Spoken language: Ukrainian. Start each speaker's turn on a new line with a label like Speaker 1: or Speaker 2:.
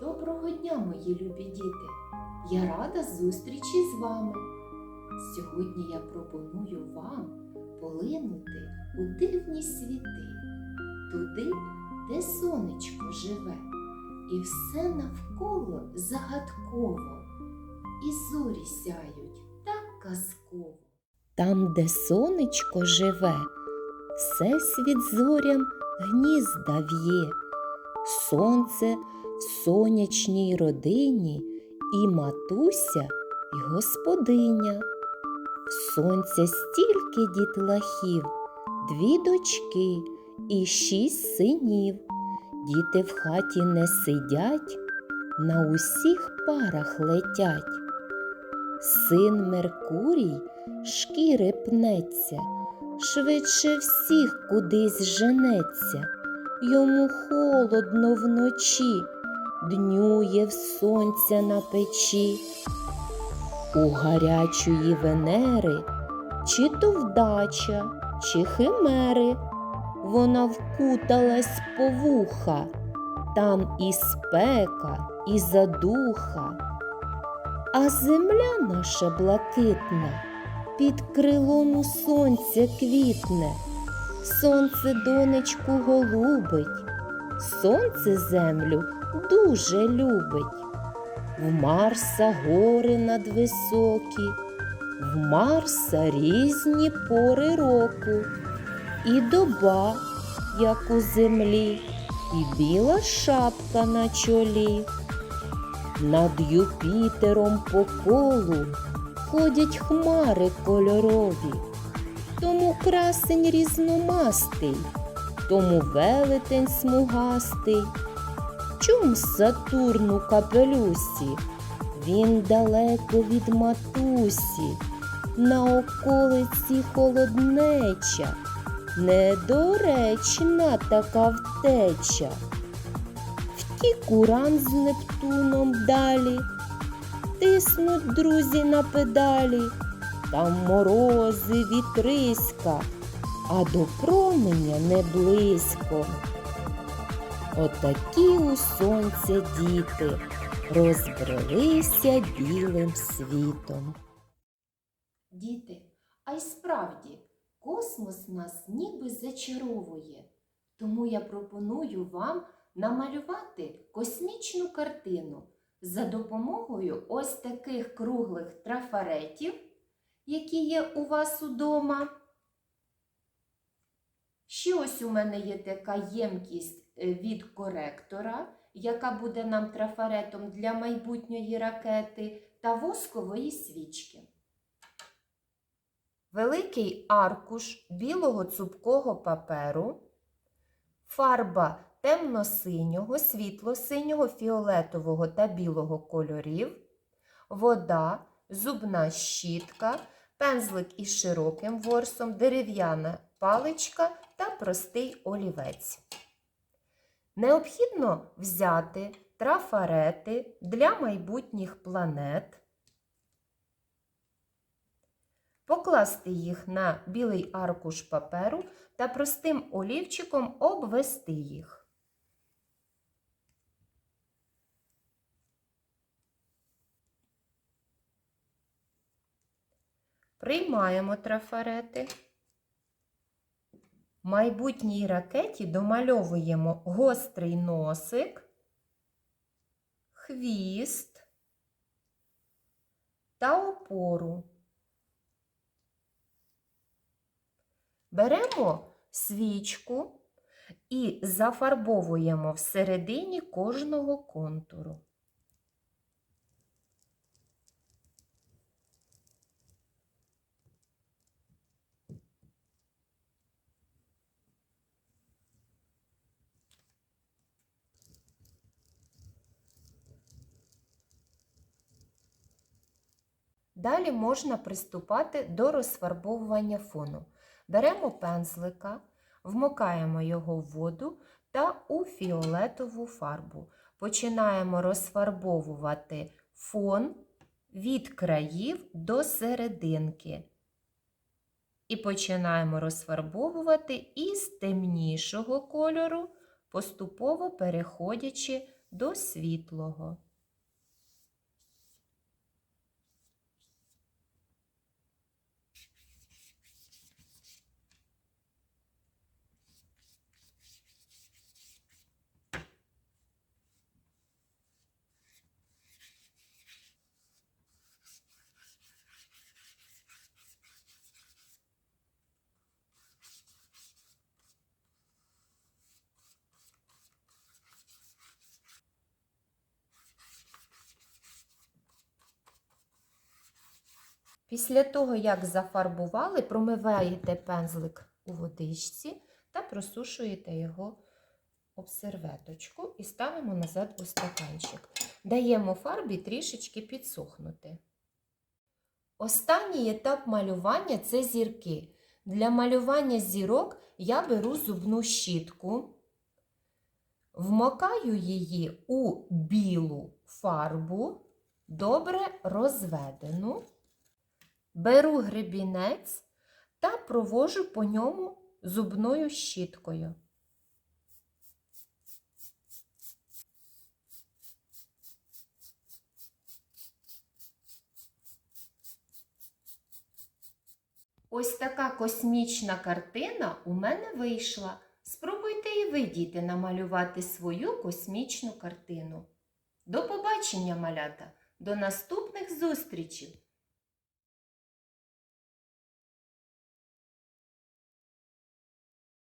Speaker 1: Доброго дня, мої любі діти! Я рада зустрічі з вами. Сьогодні я пропоную вам полинути у дивні світи, туди, де сонечко живе, і все навколо загадково, і зорі сяють так казково. Там, де сонечко живе, всесвіт зорям гнізда в'є, сонце в сонячній родині і матуся, і господиня. В сонця стільки дітлахів, дві дочки і шість синів. Діти в хаті не сидять, на усіх парах летять. Син Меркурій шкіри пнеться, швидше всіх кудись женеться. Йому холодно вночі, днює в сонця на печі. У гарячої Венери, чи то вдача, чи химери, вона вкуталась по вуха, там і спека, і задуха. А земля наша блакитна під крилом у сонця квітне. Сонце донечку голубить, сонце землю дуже любить. В Марса гори надвисокі, в Марса різні пори року, і доба, як у землі, і біла шапка на чолі. Над Юпітером по колу ходять хмари кольорові, тому красень різномастий, тому велетень смугастий. Чом Сатурн у капелюсі? Він далеко від матусі, на околиці холоднеча, недоречна така втеча. Втік уран з Нептуном далі, тиснуть друзі на педалі, там морози, вітриська, а до променя не близько. Отакі у сонця діти розбрелися білим світом. Діти, а й справді космос нас ніби зачаровує. Тому я пропоную вам намалювати космічну картину за допомогою ось таких круглих трафаретів, які є у вас удома. Ще ось у мене є така ємкість е, від коректора, яка буде нам трафаретом для майбутньої ракети та воскової свічки. Великий аркуш білого цупкого паперу, фарба темно-синього, світло-синього, фіолетового та білого кольорів, вода, зубна щітка, пензлик із широким ворсом, дерев'яна паличка та простий олівець. Необхідно взяти трафарети для майбутніх планет, покласти їх на білий аркуш паперу та простим олівчиком обвести їх. Приймаємо трафарети. Майбутній ракеті домальовуємо гострий носик, хвіст та опору. Беремо свічку і зафарбовуємо всередині кожного контуру. Далі можна приступати до розфарбовування фону. Беремо пензлика, вмокаємо його в воду та у фіолетову фарбу. Починаємо розфарбовувати фон від країв до серединки. І починаємо розфарбовувати із темнішого кольору, поступово переходячи до світлого. Після того, як зафарбували, промиваєте пензлик у водичці та просушуєте його об серветочку і ставимо назад у стаканчик. Даємо фарбі трішечки підсохнути. Останній етап малювання це зірки. Для малювання зірок я беру зубну щітку, вмокаю її у білу фарбу, добре розведену. Беру гребінець та провожу по ньому зубною щіткою. Ось така космічна картина у мене вийшла. Спробуйте і ви, діти, намалювати свою космічну картину. До побачення, малята! До наступних зустрічей!